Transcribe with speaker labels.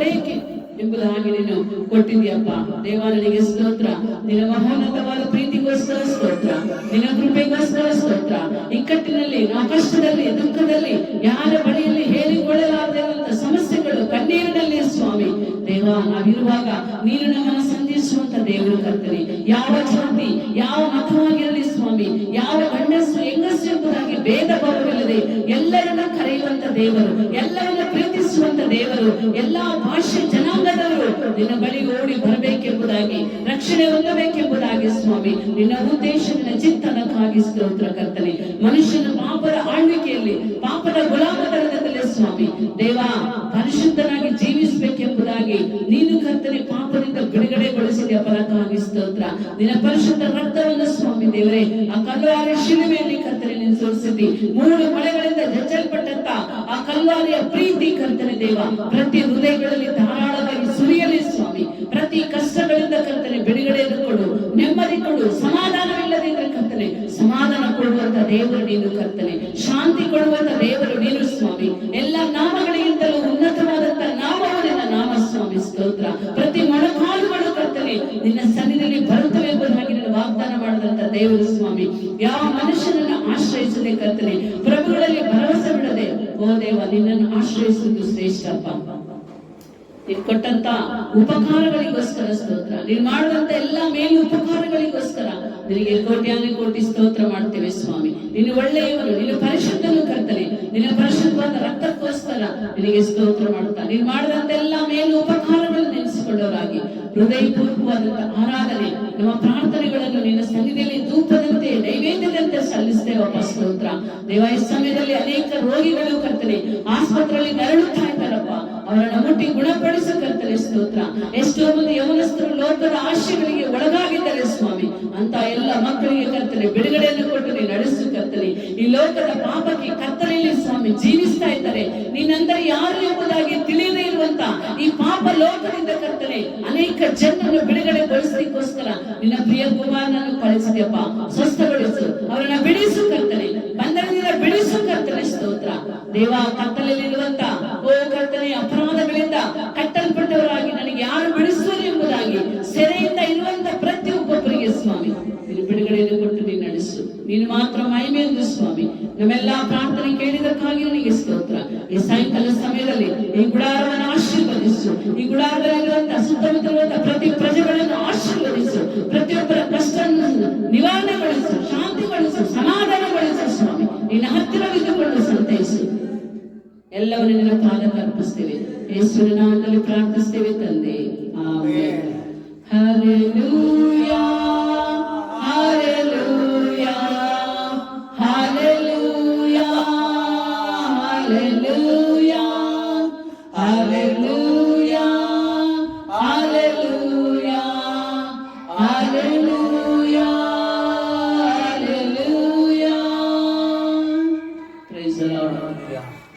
Speaker 1: ಪಡೆಯಕ್ಕೆ ಎಂಬುದಾಗಿ ನೀನು ಕೊಟ್ಟಿದ್ಯಪ್ಪ ದೇವ ನನಗೆ ಸ್ತೋತ್ರ. ನಿನ್ನ ಮಹೋನ್ನತವಾದ ಪ್ರೀತಿಗೋಸ್ಕರ ಸ್ತೋತ್ರ. ನಿನ್ನ ಕೃಪೆಗೋಸ್ಕರ ಸ್ತೋತ್ರ. ಇಕ್ಕಟ್ಟಿನಲ್ಲಿ ಕಷ್ಟದಲ್ಲಿ ದುಃಖದಲ್ಲಿ, ಯಾರ ಬಳಿಯಲ್ಲಿ ಹೇಳಿಕೊಳ್ಳಲಾರದಿರುವಂತ ಸಮಸ್ಯೆಗಳು ಕಣ್ಣೀರಿನಲ್ಲಿ ಸ್ವಾಮಿ. ದೇವ, ನಾವಿರುವಾಗ ನೀನು ನಮ್ಮನ್ನು ಸಂಧಿಸುವಂತ ದೇವರು ಕರ್ತನೆ. ಯಾವ ಜಾತಿ ಯಾವ ಮತವಾಗಿರಲಿ ಸ್ವಾಮಿ. ಯಾವ ಗಂಡಸು ಹೆಂಗಸು ಎಂಬುದಾಗಿ ಭೇದ ಭಾವವಿಲ್ಲದೆ ಎಲ್ಲರನ್ನ ಕರೆಯುವಂತ ದೇವರು. ಎಲ್ಲರನ್ನ ಪ್ರೀತಿಸುವಂತ ದೇವರು, ಎಲ್ಲಾ ಭಾಷೆ ಜನಾಂಗದವರು ನಿನ್ನ ಬಳಿಗೆ ಓಡಿ ಬರಬೇಕೆಂಬುದಾಗಿ, ರಕ್ಷಣೆ ಹೊಂದಬೇಕೆಂಬುದಾಗಿ ಸ್ವಾಮಿ, ನಿನ್ನ ಉದ್ದೇಶ ನಿನ್ನ ಚಿಂತನಕ್ಕಾಗಿ ಸ್ತೋತ್ರ ಕರ್ತನೆ. ಮನುಷ್ಯನ ಪಾಪದ ಆಳ್ವಿಕೆಯಲ್ಲಿ, ಪಾಪದ ಗುಲಾಮತನದಲ್ಲಿ ಸ್ವಾಮಿ, ದೇವ, ಪರಿಶುದ್ಧನಾಗಿ ಜೀವಿಸಬೇಕೆಂಬುದಾಗಿ ನೀನು ಕರ್ತನೆ ಪಾಪದಿಂದ ಬಿಡುಗಡೆಗೊಳಿಸಿದ ಫಲಕ್ಕಾಗಿ ಸ್ತೋತ್ರ. ನಿನ್ನ ಪರಿಶುದ್ಧ ರಕ್ತವನ್ನು ಸ್ವಾಮಿ ದೇವರೇ, ಆ ಕಲ್ವಾರಿಯ ಶಿಲುಮೆಯಲ್ಲಿ ಕರ್ತನೆ ನೀನು ಸೋರಿಸಿದ್ದಿ. ಮೂರು ಮಳೆಗಳಿಂದ ಜಜ್ಜಲ್ಪಟ್ಟಂತ ಆ ಕಲ್ಲುವಾರಿಯ ಪ್ರೀತಿ ಕರ್ತನೆ ದೇವ. ಪ್ರತಿ ಹೃದಯಗಳಲ್ಲಿ ಧಾರಾಳವಾಗಿ ಸುರಿಯಲಿ ಸ್ವಾಮಿ. ಪ್ರತಿ ಕಷ್ಟಗಳಿಂದ ಕರ್ತನೆ ಬಿಡುಗಡೆಯನ್ನು ಕೊಡು. ನೆಮ್ಮದಿ ಕೊಡು. ಸಮಾಧಾನವಿಲ್ಲದಿದ್ರೆ ಕರ್ತನೆ, ಸಮಾಧಾನ ಕೊಡುವಂತ ದೇವರು ನೀನು ಕರ್ತನೆ. ಶಾಂತಿ ಕೊಡುವಂತ ದೇವರು ನೀನು ಸ್ವಾಮಿ. ಎಲ್ಲ ನಾಮಗಳಿಗಿಂತಲೂ ಉನ್ನತವಾದಂತ ನಾಮವನ್ನ ನಾಮ ಸ್ವಾಮಿ, ಸ್ತೋತ್ರ. ನಿನ್ನ ಸನ್ನಿಧಿಯಲ್ಲಿ ಬರುತ್ತವೆ ಹಾಗೆ ವಾಗ್ದಾನ ಮಾಡಿದಂತ ದೇವರು ಸ್ವಾಮಿ. ಯಾವ ಮನುಷ್ಯನನ್ನು ಆಶ್ರಯಿಸದೆ ಕರ್ತನೆ, ಪ್ರಭುಗಳಲ್ಲಿ ಭರವಸೆ ಬಿಡದೆ, ಓ ದೇವ, ನಿನ್ನನ್ನು ಆಶ್ರಯಿಸುವುದು ಶ್ರೇಷ್ಠಪ್ಪ. ನೀನ್ ಕೊಟ್ಟಂತ ಉಪಕಾರಗಳಿಗೋಸ್ಕರ ಸ್ತೋತ್ರ, ನೀನ್ ಮಾಡುವಂತ ಎಲ್ಲಾ ಮೇಲು ಉಪಕಾರಗಳಿಗೋಸ್ಕರ ನಿನಗೆ ಕೋಟ್ಯಾನು ಕೋಟಿ ಸ್ತೋತ್ರ ಮಾಡ್ತೇವೆ ಸ್ವಾಮಿ. ನೀನು ಒಳ್ಳೆಯವನು, ನೀನು ಪರಿಶುದ್ಧನು ಕರ್ತನೆ, ನಿನ್ನ ಪರಿಶುದ್ಧವಾದ ರಕ್ತಕ್ಕೋಸ್ಕರ ನಿನಗೆ ಸ್ತೋತ್ರ ಮಾಡ್ತಾ ನೀನ್ ಮಾಡಿದಂತ ಎಲ್ಲ ಮೇಲು ಉಪಕಾರಗಳನ್ನು ನೆನೆಸಿಕೊಳ್ಳೋರಾಗಿ ಹೃದಯಪೂರ್ವಕವಾದಂತ ಆರಾಧನೆ, ನಮ್ಮ ಪ್ರಾರ್ಥನೆಗಳನ್ನು ನಿನ್ನ ಸನ್ನಿಧಿಯಲ್ಲಿ ಧೂಪದಂತೆ ನೈವೇದ್ಯದಂತೆ ಸಲ್ಲಿಸ್ತೇವಪ್ಪ ಸ್ತೋತ್ರ ದೇವ ಸಮಯದಲ್ಲಿ ಅನೇಕ ರೋಗಿಗಳು ಕರ್ತನೆ, ಆಸ್ಪತ್ರೆಯಲ್ಲಿ ನರಳುತ್ತಾ ಇದ್ದಾರಪ್ಪ. ಅವರನ್ನ ಮುಟ್ಟಿ ಗುಣಪಡಿಸು ಕರ್ತನೆ ಸ್ತೋತ್ರ. ಎಷ್ಟೋ ಮಂದಿ ಯೌನಸ್ಥರು ಲೋಕದ ಆಶಯಗಳಿಗೆ ಒಳಗಾಗಿದ್ದಾರೆ ಸ್ವಾಮಿ. ಅಂತ ಎಲ್ಲ ಮಕ್ಕಳಿಗೆ ಕರ್ತನೆ, ಬಿಡುಗಡೆಯನ್ನು ಕೊಟ್ಟು ನೀ ನಡೆಸು ಕರ್ತನೆ. ಈ ಲೋಕದ ಪಾಪಕ್ಕೆ ಕತ್ತಲೆಯಲ್ಲಿ ಸ್ವಾಮಿ ಜೀವಿಸ್ತಾ ಇದ್ದಾರೆ. ನಿನ್ನಂದರೆ ಯಾರು ಎಂಬುದಾಗಿ ತಿಳಿಯದೇ ಇರುವಂತ ಈ ಕರ್ತನೆ ಅನೇಕ ಜನರನ್ನು ಬಿಡುಗಡೆಗೊಳಿಸಲಿಕ್ಕೋಸ್ಕರ ನಿನ್ನ ಪ್ರಿಯ ಕುಮಾರನನ್ನು ಕಳಿಸಿದೆಯಪ್ಪ. ಸ್ವಸ್ಥಗೊಳಿಸು. ಅವರನ್ನ ಬಿಡಿಸು ಕರ್ತನೆ. ಬಂಧನದಿಂದ ಬಿಡಿಸು ಕರ್ತನೆ ಸ್ತೋತ್ರ. ದೇವ ಕತ್ತಲಲ್ಲಿರುವಂತ ಓ ಕರ್ತನೆ, ಅಪರಾಧಗಳಿಂದ ಕಟ್ಟಲ್ಪಟ್ಟವರಾಗಿ ನನಗೆ ಯಾರು ಬಿಡಿಸುವರು ಎಂಬುದಾಗಿ ಸೆರೆಯಿಂದ ಇರುವಂತ ಪ್ರತಿಯೊಬ್ಬೊಬ್ಬರಿಗೆ ಸ್ವಾಮಿ. ನೀನು ಬಿಡುಗಡೆಯನ್ನು ಕೊಟ್ಟು ನೀನು ನಡೆಸು. ನೀನು ಮಾತ್ರ ಮಹಿಮೆಯೆಂದು ಸ್ವಾಮಿ. ನಮ್ಮೆಲ್ಲಾ ಪ್ರಾರ್ಥನೆ ಕೇಳಿದಕ್ಕಾಗಿ ನಿನಗೆ ಸ್ತೋತ್ರ. ಈ ಸಾಯಂಕಾಲ ಸಮಯದಲ್ಲಿ ಈ ಗುಡಾರವನ್ನು ಆಶೀರ್ವದಿಸು. ಈ ಗುಡಾರದಲ್ಲಿರುವಂತಹ ಪ್ರತಿ ಪ್ರಜೆಗಳನ್ನು ಆಶೀರ್ವದಿಸು. ಪ್ರತಿಯೊಬ್ಬರ ಕಷ್ಟ ನಿವಾರಣೆಗೊಳಿಸು ಶಾಂತಿಗೊಳಿಸು ಸಮಾಧಾನಗೊಳಿಸು ಸ್ವಾಮಿ. ನಿನ್ನ ಹತ್ತಿರವಿದ್ದುಕೊಂಡು ಸಂತೈಸು. ಎಲ್ಲವನ್ನು ನಿನ್ನ ಪಾದಕ್ಕೆ ಅರ್ಪಿಸ್ತೇವೆ. ಯೇಸುವಿನ ನಾಮದಲ್ಲಿ ಪ್ರಾರ್ಥಿಸ್ತೇವೆ ತಂದೆ. Amen. Hallelujah. Hallelujah. Praise the Lord.